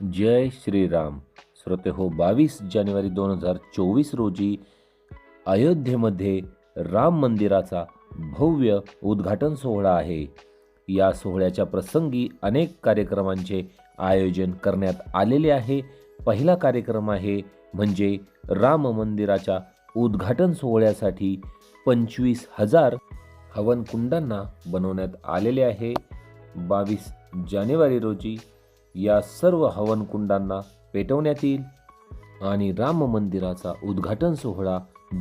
जय श्रीराम. श्रोते हो बावीस जानेवारी दोन हजार चोवीस रोजी अयोध्येमध्ये राम मंदिराचा भव्य उद्घाटन सोहळा आहे. या सोहळ्याच्या प्रसंगी अनेक कार्यक्रमांचे आयोजन करण्यात आलेले आहे. पहिला कार्यक्रम आहे म्हणजे राम मंदिराच्या उद्घाटन सोहळ्यासाठी पंचवीस हजार हवनकुंडांना बनवण्यात आलेले आहे. बावीस जानेवारी रोजी या सर्व हवनकुंडांना पेटवण्यात येईल आणि राम मंदिराचा उद्घाटन सोहळा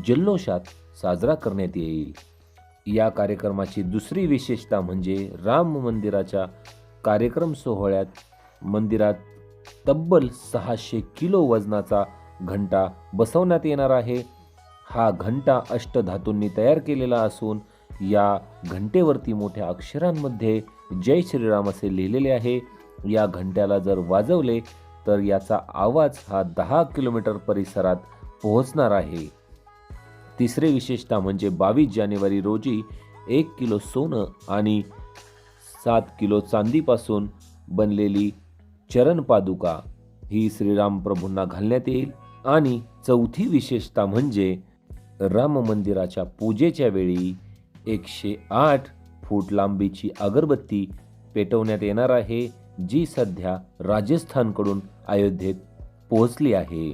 जल्लोषात साजरा करण्यात येईल. या कार्यक्रमाची दुसरी विशेषता म्हणजे राम मंदिराच्या कार्यक्रम सोहळ्यात मंदिरात तब्बल सहाशे किलो वजनाचा घंटा बसवण्यात येणार आहे. हा घंटा अष्टधातूंनी तयार केलेला असून या घंटेवरती मोठ्या अक्षरांमध्ये जय श्रीराम असे लिहिलेले आहे. या घंट्याला जर वाजवले तर याचा आवाज हा दहा किलोमीटर परिसरात पोहोचणार आहे. तिसरे विशेषता म्हणजे बावीस जानेवारी रोजी एक किलो सोनं आणि सात किलो चांदीपासून बनलेली चरण पादुका ही श्रीराम प्रभूंना घालण्यात येईल. आणि चौथी विशेषता म्हणजे राम मंदिराच्या पूजेच्या वेळी एकशे आठ फूट लांबीची अगरबत्ती पेटवण्यात येणार आहे. जी सध्या राजस्थानकडून अयोध्येत पोहोचली आहे.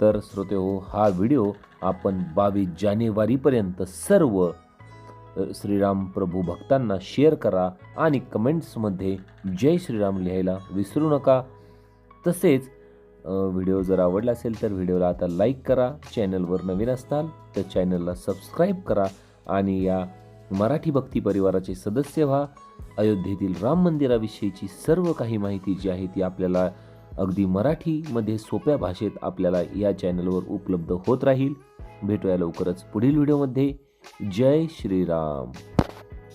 तर श्रोते हो हा व्हिडिओ आपण बावीस जानेवारीपर्यंत सर्व श्रीराम प्रभू भक्तांना शेअर करा आणि कमेंट्समध्ये जय श्रीराम लिहायला विसरू नका. तसेच व्हिडिओ जर आवडला असेल तर व्हिडिओला आता लाईक करा चॅनलवर नवीन असताल तर चॅनलला सबस्क्राईब करा आणि या मराठी भक्ती परिवाराचे सदस्य व्हा. अयोध्येतील राम मंदिराविषयीची सर्व काही माहिती जी आहे ती आपल्याला अगदी मराठीमध्ये सोप्या भाषेत आपल्याला या चॅनलवर उपलब्ध होत राहील. भेटूया लवकरच पुढील व्हिडिओमध्ये. जय श्रीराम.